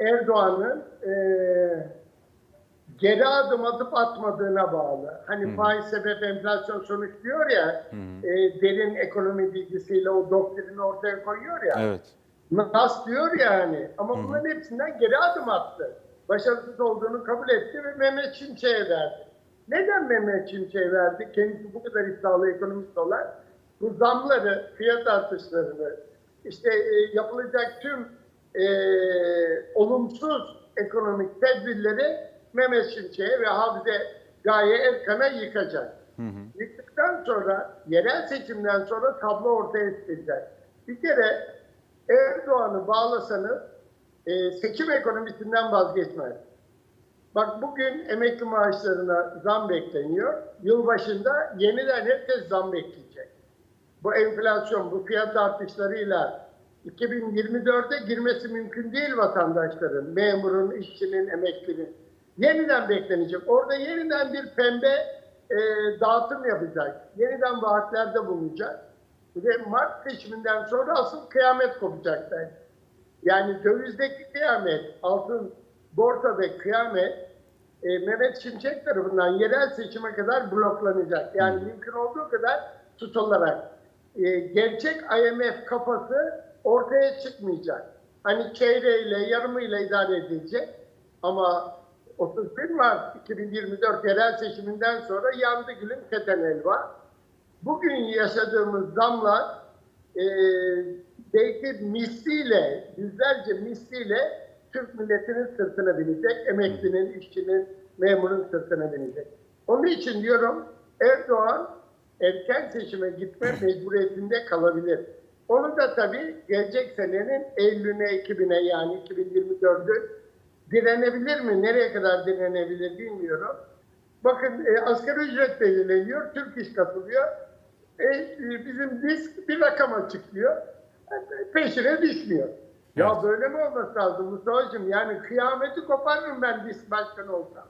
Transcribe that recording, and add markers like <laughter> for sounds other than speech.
Erdoğan'ın e, geri adım atıp atmadığına bağlı. Hani faiz sebep enflasyon sonuç diyor ya, e, derin ekonomi bilgisiyle o doktrini ortaya koyuyor ya. Evet. Nas diyor yani. Ama bunların hepsinden geri adım attı. Başarısız olduğunu kabul etti ve Mehmet Şimşek'e verdi. Neden Mehmet Şimşek'e verdi? Kendisi bu kadar iddialı ekonomist olan bu zamları, fiyat artışlarını, işte e, yapılacak tüm e, olumsuz ekonomik tedbirleri Mehmet Şimşek'e ve Hafize Gaye Erkan'a yıkacak. Yıktıktan sonra, yerel seçimden sonra tablo ortaya çıkacak. Bir kere Erdoğan'ı bağlasanız e, seçim ekonomisinden vazgeçmez. Bak bugün emekli maaşlarına zam bekleniyor. Yılbaşında yeniden herkes zam bekleyecek. Bu enflasyon, bu fiyat artışlarıyla 2024'e girmesi mümkün değil vatandaşların, memurun, işçinin, emeklinin. Yeniden beklenecek. Orada yeniden bir pembe e, dağıtım yapacak. Yeniden vaatlerde bulunacak. Ve Mart seçiminden sonra asıl kıyamet kopacak bence. Yani dövizdeki kıyamet, altın borsada kıyamet e, Mehmet Şimşek tarafından yerel seçime kadar bloklanacak. Yani mümkün olduğu kadar tutularak. E, gerçek IMF kafası ortaya çıkmayacak. Hani çeyreğiyle, yarımıyla idare edilecek. Ama 31 Mart 2024 yerel seçiminden sonra yandı gülüm keten elva. Bugün yaşadığımız zamlar e, belki misliyle, yüzlerce misliyle Türk milletinin sırtına binecek, emeklinin, işçinin, memurun sırtına binecek. Onun için diyorum Erdoğan erken seçime gitme <clears throat> mecburiyetinde kalabilir. Onu da tabii gelecek senenin Eylül'üne, Ekim'ine yani 2024'ü direnebilir mi? Nereye kadar direnebilir bilmiyorum. Bakın e, asgari ücret belirleniyor, Türk iş katılıyor. E, e, bizim disk bir rakam açıklıyor. E, peşine düşmüyor. Ya Evet. böyle mi olması lazım Mustafa'cığım? Yani kıyameti koparırım ben disk başkanı olsam.